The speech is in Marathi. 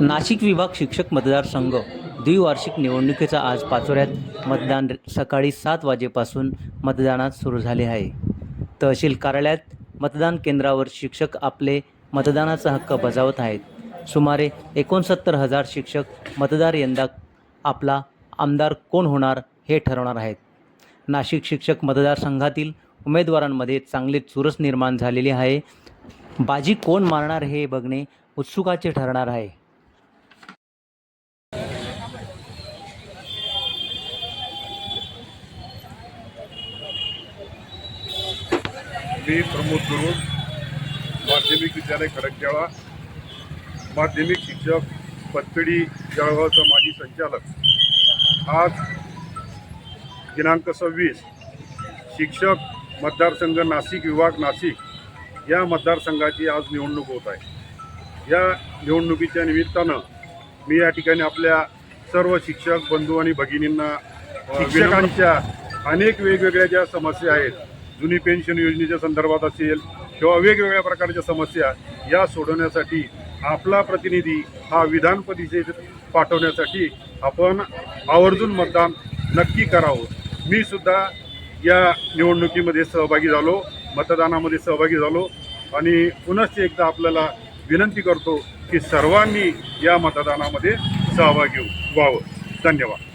नाशिक विभाग शिक्षक मतदारसंघ द्विवार्षिक निवडणुकीचा आज पाचोऱ्यात मतदान सकाळी सात वाजेपासून मतदानात सुरू झाले आहे. तहसील कार्यालयात मतदान केंद्रावर शिक्षक आपले मतदानाचा हक्क बजावत आहेत. सुमारे एकोणसत्तर हजार शिक्षक मतदार यंदा आपला आमदार कोण होणार हे ठरवणार आहेत. नाशिक शिक्षक मतदारसंघातील उमेदवारांमध्ये चांगले चुरस निर्माण झालेली आहे. बाजी कोण मारणार हे बघणे उत्सुकाचे ठरणार आहे. मी प्रमोद गुरु माध्यमिक विद्यालय खडकजळा. माध्यमिक शिक्षक पतपेढी जळगावचा माजी संचालक. आज दिनांक सव्वीस शिक्षक मतदारसंघ नाशिक विभाग नाशिक या मतदारसंघाची आज निवडणूक होत आहे. या निवडणुकीच्या निमित्तानं मी या ठिकाणी आपल्या सर्व शिक्षक बंधू आणि भगिनींना शिक्षकांच्या अनेक वेगवेगळ्या ज्या समस्या आहेत जुनी पेन्शन योजनेच्या संदर्भात असेल किंवा वेगवेगळ्या प्रकारच्या समस्या या सोडवण्यासाठी आपला प्रतिनिधी हा विधान परिषदेत पाठवण्यासाठी आपण आवर्जून मतदान नक्की करावं. मी सुद्धा या निवडणुकीमध्ये सहभागी झालो मतदानामध्ये सहभागी झालो आणि पुनश्च एकदा आपल्याला विनंती करतो की सर्वांनी या मतदानामध्ये सहभागी व्हावं. धन्यवाद.